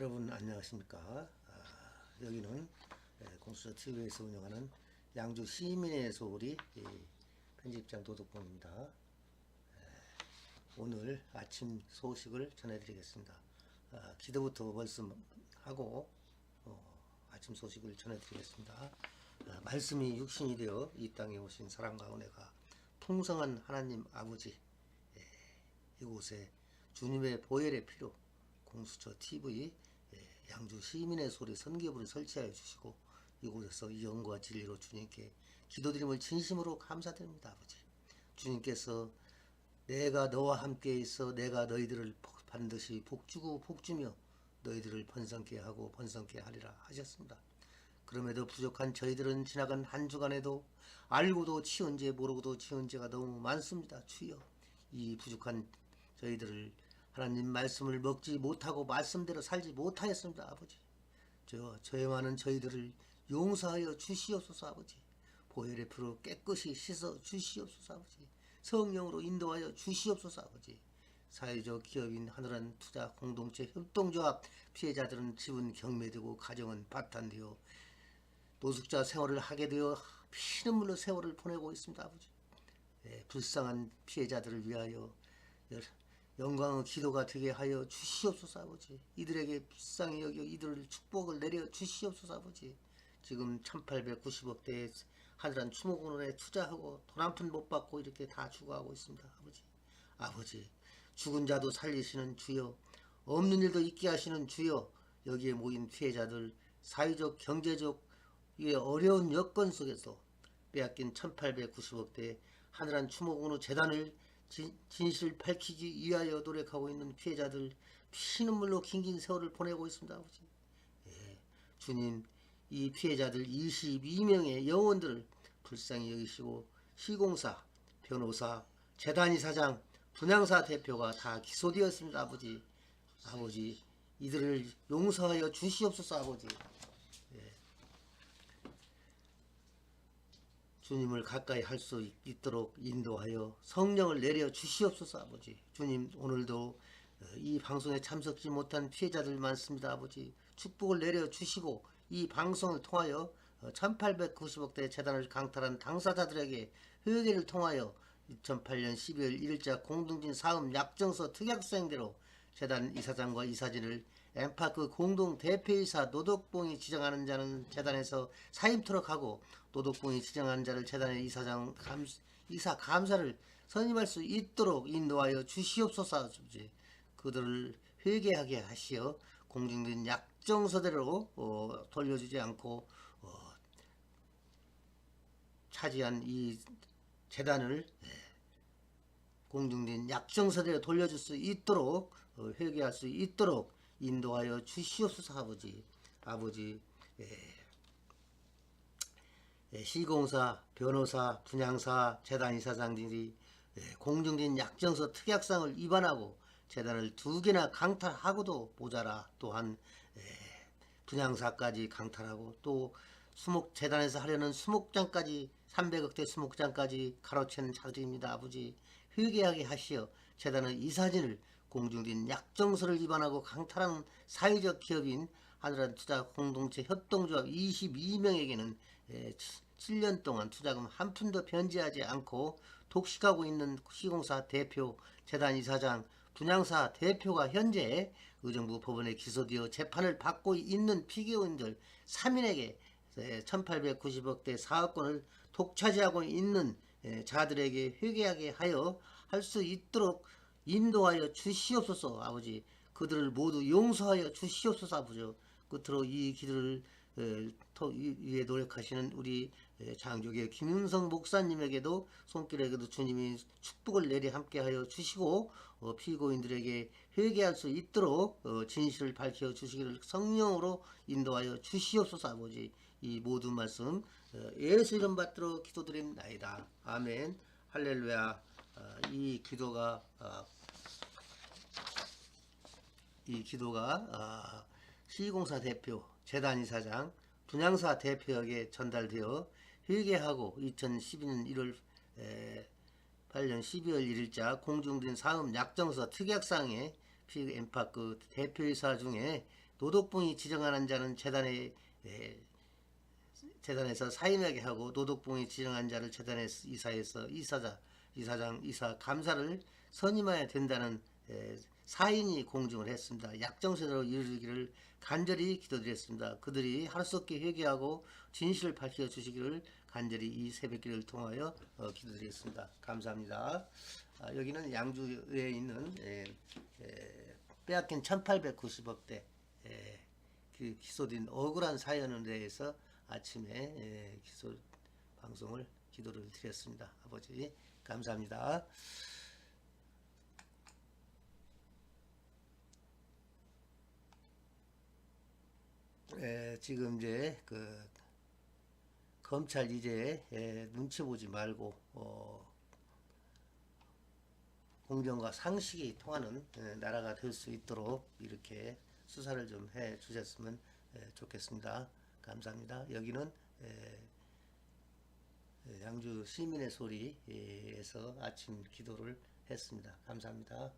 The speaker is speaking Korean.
여러분 안녕하십니까? 아, 여기는 예, 공수처 TV에서 운영하는 양주 시민의 소리 이 편집장 도덕봉입니다. 예, 오늘 아침 소식을 전해드리겠습니다. 아, 기도부터 말씀하고 어, 아침 소식을 전해드리겠습니다. 아, 말씀이 육신이 되어 이 땅에 오신 사랑과 은혜가 풍성한 하나님 아버지 예, 이곳에 주님의 보혈의 피로 공수처 TV 예, 양주 시민의 소리 선교부를 설치하여 주시고 이곳에서 영과 진리로 주님께 기도드림을 진심으로 감사드립니다 아버지. 주님께서 내가 너와 함께 있어 내가 너희들을 복- 반드시 복주고 복주며 너희들을 번성케 하고 번성케 하리라 하셨습니다. 그럼에도 부족한 저희들은 지나간 한 주간에도 알고도 죄 모르고도 치운 죄가 너무 많습니다. 주여 이 부족한 저희들을 하나님 말씀을 먹지 못하고 말씀대로 살지 못하였습니다 아버지. 저 죄 많은 저희들을 용서하여 주시옵소서 아버지. 보혈의 피로 깨끗이 씻어 주시옵소서 아버지. 성령으로 인도하여 주시옵소서 아버지. 사회적 기업인 하늘한 투자 공동체 협동조합 피해자들은 집은 경매되고 가정은 파탄되어 노숙자 생활을 하게 되어 피눈물로 세월을 보내고 있습니다 아버지. 예, 불쌍한 피해자들을 위하여 여- 영광의 기도가 되게 하여 주시옵소서 아버지. 이들에게 불쌍히 여겨 이들을 축복을 내려 주시옵소서 아버지. 지금 1890억대의 하늘한 추모공원에 투자하고 돈 한 푼 못 받고 이렇게 다 죽어가고 있습니다 아버지. 아버지 죽은 자도 살리시는 주여 없는 일도 있게 하시는 주여 여기에 모인 피해자들 사회적 경제적 이 어려운 여건 속에서 빼앗긴 1890억대 하늘한 추모공원 재단을 진, 진실 밝히기 위하여 노력하고 있는 피해자들 피눈물로 긴긴 세월을 보내고 있습니다 아버지. 예, 주님 이 피해자들 22명의 영혼들을 불쌍히 여기시고 시공사 변호사 재단 이사장 분양사 대표가 다 기소되었습니다 아버지. 아버지 이들을 용서하여 주시옵소서 아버지 주님을 가까이 할 수 있도록 인도하여 성령을 내려 주시옵소서 아버지. 주님 오늘도 어, 이 방송에 참석지 못한 피해자들 많습니다 아버지. 축복을 내려 주시고 이 방송을 통하여 1890억대 재단을 강탈한 당사자들에게 회개를 통하여 2008년 12월 1일자 공동진 사업 약정서 특약 수행대로 재단 이사장과 이사진을 엠파크 공동 대표이사 노덕봉이 지정하는 자는 재단에서 사임토록 하고 노덕봉이 지정하는 자를 재단의 이사장 감, 이사 감사를 선임할 수 있도록 인도하여 주시옵소서 그들을 회개하게 하시어 공증된 약정서대로 어, 돌려주지 않고 어, 차지한 이 재단을 예, 공증된 약정서대로 돌려줄 수 있도록 어, 회개할 수 있도록 인도하여 주시옵소서 아버지. 아버지 예, 예, 시공사 변호사 분양사 재단 이사장들이 예, 공정된 약정서 특약상을 위반하고 재단을 두 개나 강탈하고도 모자라 또한 예, 분양사까지 강탈하고 또 수목 재단에서 하려는 수목장까지 300억대 수목장까지 가로채는 자들입니다 아버지. 회개하게 하시어 재단의 이사진을 공중된 약정서를 위반하고 강탈한 사회적 기업인 하늘한 투자 공동체 협동조합 22명에게는 7년 동안 투자금 한 푼도 변제하지 않고 독식하고 있는 시공사 대표, 재단 이사장, 분양사 대표가 현재 의정부 법원에 기소되어 재판을 받고 있는 피고인들 3인에게 1890억대 사업권을 독차지하고 있는 에, 자들에게 회개하게 하여 할 수 있도록 인도하여 주시옵소서 아버지. 그들을 모두 용서하여 주시옵소서 아버지 끝으로 이 기도를 위해 노력하시는 우리 에, 장족의 김윤성 목사님에게도 손길에게도 주님이 축복을 내리 함께하여 주시고 어, 피고인들에게 회개할 수 있도록 어, 진실을 밝혀 주시기를 성령으로 인도하여 주시옵소서 아버지. 이 모든 말씀 어, 예수 이름 받들어 기도드립나이다. 아멘. 할렐루야. 어, 이 기도가 어, 이 기도가 아, 시공사 대표, 재단 이사장, 분양사 대표에게 전달되어 회계하고 2012년 1월 에, 8년 12월 1일자 공중된 사업 약정서 특약상에 피 엠파크 대표이사 중에 노독봉이 지정하는 자는 재단에 예, 재단에서 사인하게 하고 노독봉이 지정한 자를 재단에 이사해서 이사자, 이사장, 이사, 감사를 선임해야 된다는 에, 사인이 공증을 했습니다. 약정세대로 이루기를 간절히 기도드렸습니다. 그들이 없게 회개하고 진실을 밝혀 주시기를 간절히 이 새벽기를 통하여 어, 기도드리겠습니다. 감사합니다. 아, 여기는 양주에 있는 빼앗긴 1890억대 에, 그 기소된 억울한 사연에 대해서 아침에 에, 기소 방송을 기도를 드렸습니다. 아버지 감사합니다. 에, 지금 이제 그 검찰 이제 에, 눈치 보지 말고 어, 공정과 상식이 통하는 에, 나라가 될 수 있도록 이렇게 수사를 좀 해 주셨으면 에, 좋겠습니다. 감사합니다. 여기는 양주 시민의 소리에서 아침 기도를 했습니다. 감사합니다.